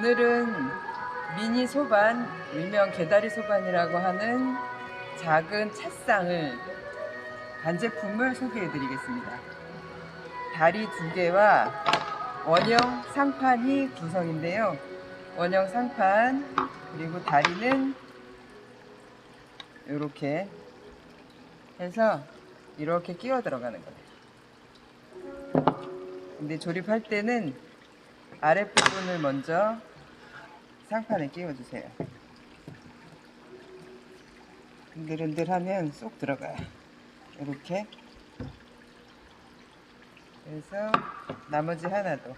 오늘은 미니 소반, 일명 개다리 소반이라고 하는 작은 찻상을 반제품을 소개해 드리겠습니다. 다리 두 개와 원형 상판이 구성인데요. 원형 상판 그리고 다리는 이렇게 해서 이렇게 끼워 들어가는 거예요. 근데 조립할 때는 아랫부분을 먼저 상판에 끼워주세요. 흔들흔들하면 쏙 들어가요. 이렇게. 그래서 나머지 하나도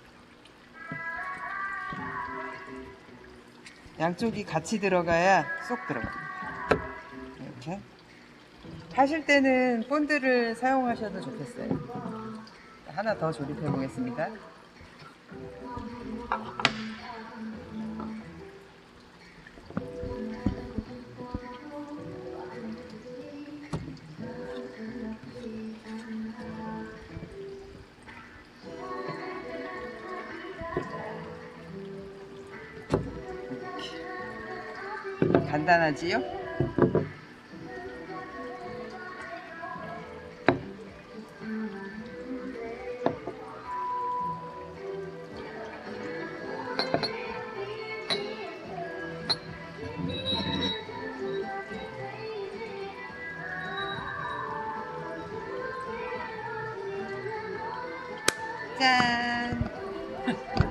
양쪽이 같이 들어가야 쏙 들어갑니다. 이렇게. 하실 때는 본드를 사용하셔도 좋겠어요. 하나 더 조립해 보겠습니다. 간단하지요? 짠!